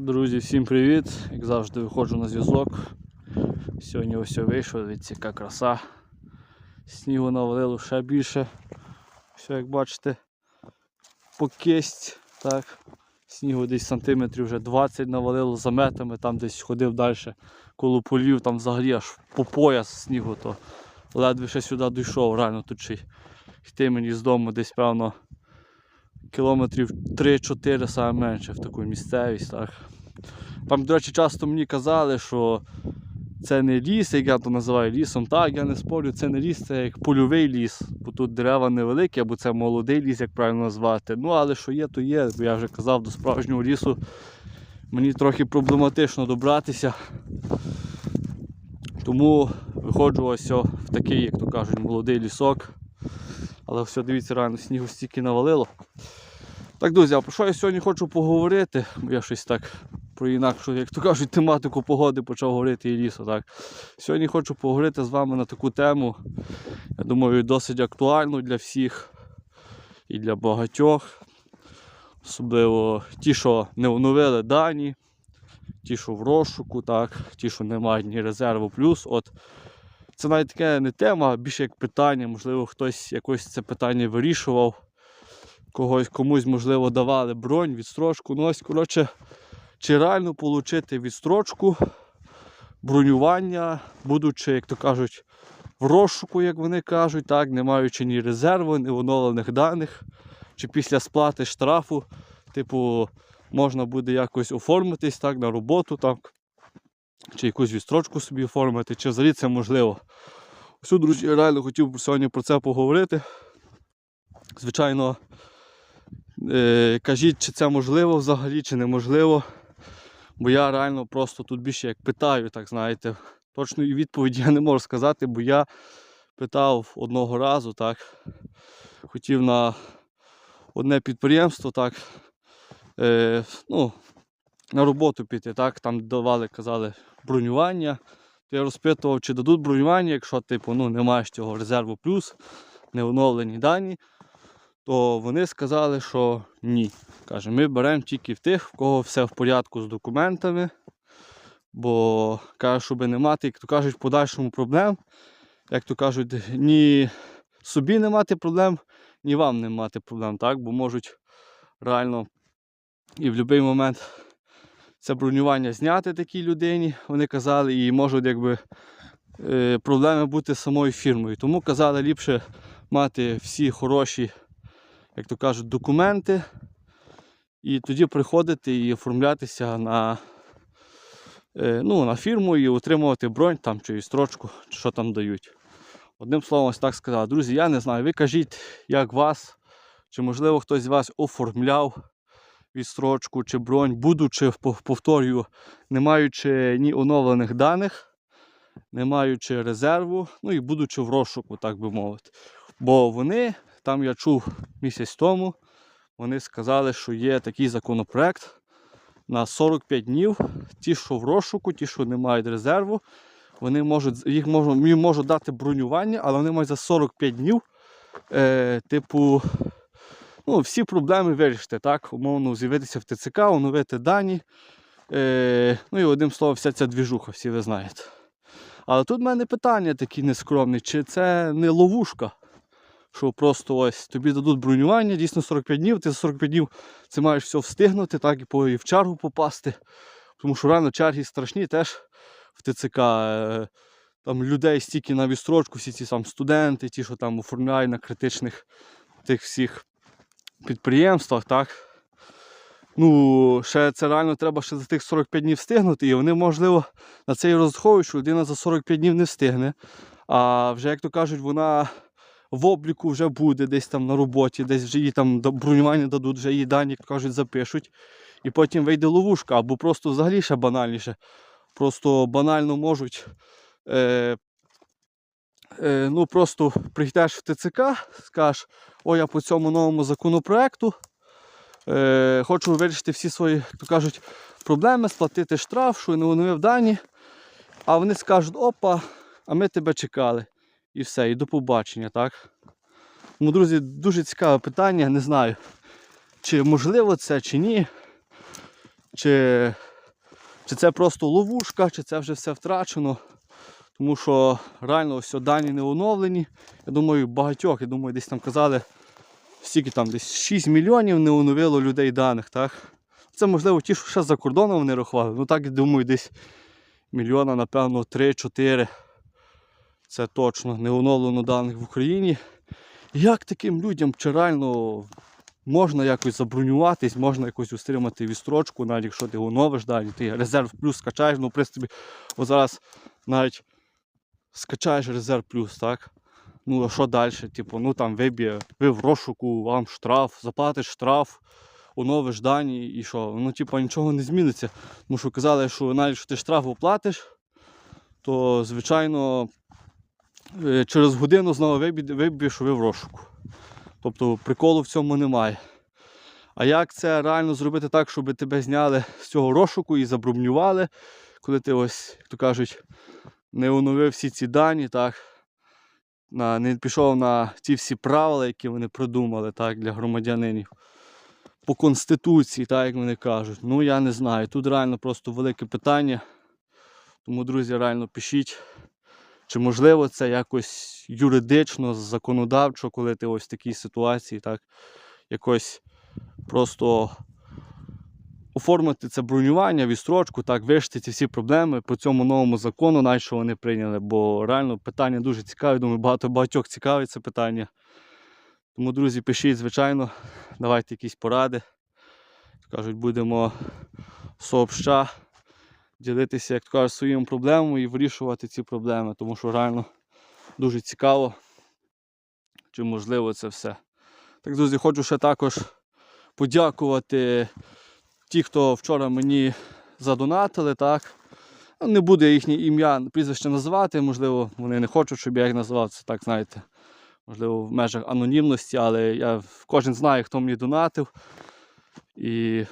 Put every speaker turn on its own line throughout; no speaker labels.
Друзі, всім привіт! Як завжди виходжу на зв'язок. Сьогодні ось я вийшов, дивіться, яка краса. Снігу навалило ще більше. Все, як бачите, по кисть, так. Снігу десь сантиметрів вже 20 навалило за метами, там десь ходив далі коло полів, там взагалі аж по пояс снігу, то ледве ще сюди дійшов, реально тут ще йти мені з дому десь певно кілометрів 3-4 саме менше в таку місцевість. Так. Там, до речі, часто мені казали, що це не ліс, як я то називаю лісом. Так, я не спорю, це не ліс, це як польовий ліс, бо тут дерева невеликі, або це молодий ліс, як правильно назвати. Ну, але що є, то є. Бо я вже казав, до справжнього лісу мені трохи проблематично добратися. Тому виходжу ось в такий, як то кажуть, молодий лісок. Але все, дивіться, реально снігу стільки навалило. Так, друзі, а про що я сьогодні хочу поговорити? Я щось так про інакшу, як то кажуть, тематику погоди почав говорити і лісу. Так. Сьогодні хочу поговорити з вами на таку тему. Я думаю, досить актуальну для всіх і для багатьох. Особливо ті, що не оновили дані, ті, що в розшуку, так, ті, що не мають ні резерву плюс. От це навіть таке не тема, а більше як питання. Можливо, хтось якось це питання вирішував когось комусь, можливо, давали бронь, відстрочку. Ну ось, коротше, чи реально отримати відстрочку, бронювання, будучи, як то кажуть, в розшуку, як вони кажуть, так, не маючи ні резерву, ні оновлених даних, чи після сплати штрафу, типу, можна буде якось оформитись так, на роботу, так, чи якусь відстрочку собі оформити, чи взагалі це можливо. Ось, друзі, я реально хотів сьогодні про це поговорити. Звичайно, Е, кажіть, чи це можливо взагалі, чи неможливо. Бо я реально просто тут більше як питаю, так знаєте. Точної відповіді я не можу сказати, бо я питав одного разу, так. Хотів на одне підприємство, так. Е, ну, на роботу піти, так. Там давали, казали, бронювання. То я розпитував, чи дадуть бронювання, якщо типу, ну, не маєш цього резерву плюс, не оновлені дані то вони сказали, що ні. Каже, ми беремо тільки в тих, в кого все в порядку з документами. Бо каже, щоб не мати, як то кажуть, в подальшому проблем. Як то кажуть, ні собі не мати проблем, ні вам не мати проблем, так? бо можуть реально і в будь-який момент це бронювання зняти такій людині, вони казали, і можуть якби е, проблеми бути з самою фірмою. Тому казали, ліпше мати всі хороші як то кажуть, документи. І тоді приходити і оформлятися на е, ну, на фірму і отримувати бронь там чи строчку, чи що там дають. Одним словом, ось так сказав. Друзі, я не знаю, ви кажіть, як вас, чи можливо хтось з вас оформляв відстрочку чи бронь, будучи, повторюю, не маючи ні оновлених даних, не маючи резерву, ну і будучи в розшуку, так би мовити. Бо вони там я чув місяць тому, вони сказали, що є такий законопроект на 45 днів. Ті, що в розшуку, ті, що не мають резерву, вони можуть, їх можуть, їм можуть дати бронювання, але вони мають за 45 днів, е, типу, ну, всі проблеми вирішити, так, умовно з'явитися в ТЦК, оновити дані. Е, Ну і одним словом, вся ця двіжуха, всі ви знаєте. Але тут в мене питання такі нескромні, чи це не ловушка? Що просто ось тобі дадуть бронювання, дійсно 45 днів, ти за 45 днів це маєш все встигнути, так і по і в чергу попасти. Тому що реально черги страшні теж в ТЦК. Е, там людей стільки на відстрочку, всі ці там студенти, ті, що там оформляють на критичних тих всіх підприємствах. так. Ну, ще це реально треба ще за тих 45 днів встигнути, і вони, можливо, на це і розраховують, що людина за 45 днів не встигне. А вже, як то кажуть, вона в обліку вже буде десь там на роботі, десь вже їй там бронювання дадуть, вже її дані, як кажуть, запишуть. І потім вийде ловушка, або просто взагалі ще банальніше. Просто банально можуть. Е, е, ну Просто прийдеш в ТЦК, скажеш, о, я по цьому новому законопроекту е, хочу вирішити всі свої, як то кажуть, проблеми, сплатити штраф, що не оновив дані. А вони скажуть, опа, а ми тебе чекали. І все, і до побачення, так? Ну, друзі, дуже цікаве питання, не знаю, чи можливо це, чи ні. Чи чи це просто ловушка, чи це вже все втрачено. Тому що реально ось дані не оновлені. Я думаю, багатьох, я думаю, десь там казали, стільки там десь 6 мільйонів не оновило людей даних. так? Це можливо ті, що ще за кордоном вони рахували. Ну так я думаю, десь мільйона, напевно, 3-4. Це точно не оновлено даних в Україні. Як таким людям чи можна якось забронюватись, можна якось утримати відстрочку, навіть якщо ти оновиш далі, ти резерв плюс скачаєш, ну в принципі, от зараз навіть скачаєш резерв плюс, так? Ну, а що далі? Типу, ну там виб'є, ви в розшуку, вам штраф, заплатиш штраф, оновиш дані і що? Ну, типу, нічого не зміниться. Тому що казали, що навіть якщо ти штраф оплатиш, то звичайно через годину знову що ви в розшуку. Тобто приколу в цьому немає. А як це реально зробити так, щоб тебе зняли з цього розшуку і забрумнювали, коли ти ось, як то кажуть, не оновив всі ці дані, так, на, не пішов на ті всі правила, які вони придумали так, для громадянинів. По Конституції, так як вони кажуть. Ну я не знаю. Тут реально просто велике питання. Тому, друзі, реально пишіть. Чи можливо це якось юридично, законодавчо, коли ти ось в такій ситуації, так, якось просто оформити це бронювання, відстрочку, так, вирішити ці всі проблеми по цьому новому закону, навіть вони прийняли. Бо реально питання дуже цікаве. Думаю, багато багатьох цікавить це питання. Тому, друзі, пишіть, звичайно, давайте якісь поради. Кажуть, будемо сообща ділитися, як то кажуть, своїми проблемами і вирішувати ці проблеми, тому що реально дуже цікаво, чи можливо це все. Так, друзі, хочу ще також подякувати ті, хто вчора мені задонатили. так. Ну, Не буду я їхнє ім'я, прізвище називати, можливо, вони не хочуть, щоб я їх називав, це так, знаєте, можливо, в межах анонімності, але я, кожен знає, хто мені донатив. І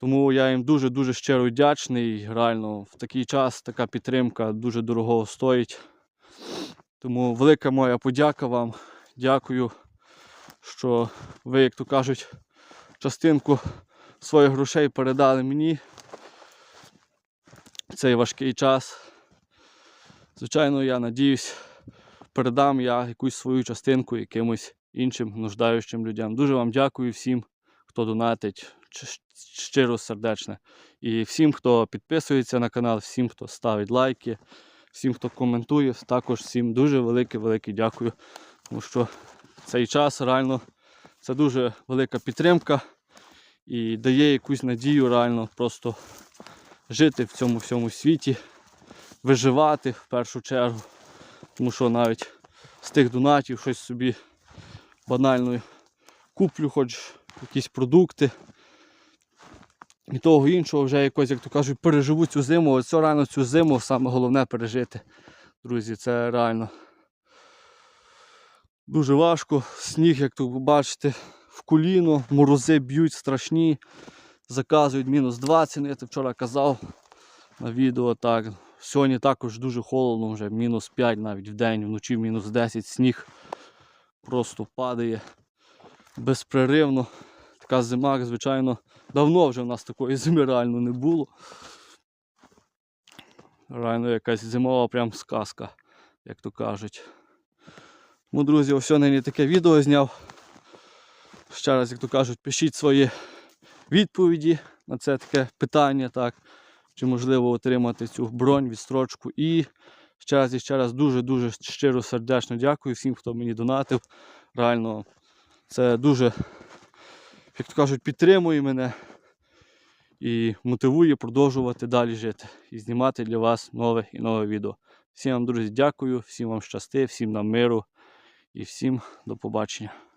тому я їм дуже-дуже щиро вдячний. Реально, в такий час така підтримка дуже дорого стоїть. Тому велика моя подяка вам. Дякую, що ви, як то кажуть, частинку своїх грошей передали мені в цей важкий час. Звичайно, я надіюсь, передам я якусь свою частинку якимось іншим нуждаючим людям. Дуже вам дякую всім, хто донатить щиро сердечне. І всім, хто підписується на канал, всім, хто ставить лайки, всім, хто коментує, також всім дуже велике-велике дякую. Тому що цей час реально це дуже велика підтримка і дає якусь надію реально просто жити в цьому всьому світі, виживати в першу чергу. Тому що навіть з тих донатів щось собі банально куплю, хоч якісь продукти. І того іншого вже якось, як то кажуть, переживу цю зиму. Оце реально цю зиму саме головне пережити. Друзі, це реально дуже важко. Сніг, як ви бачите, в коліно, морози б'ють страшні. Заказують мінус 20, ну, я це вчора казав на відео. так. Сьогодні також дуже холодно, вже мінус 5 навіть в день, вночі мінус 10 сніг просто падає безпреривно. Така зима, звичайно, давно вже в нас такої зими реально не було. Реально якась зимова прям сказка, як то кажуть. Тому, друзі, ось нині таке відео зняв. Ще раз, як то кажуть, пишіть свої відповіді на це таке питання, так, чи можливо отримати цю бронь, відстрочку. І ще раз і ще раз дуже-дуже щиро сердечно дякую всім, хто мені донатив. Реально, це дуже, як то кажуть, підтримує мене і мотивує продовжувати далі жити і знімати для вас нове і нове відео. Всім вам, друзі, дякую, всім вам щасти, всім нам миру і всім до побачення.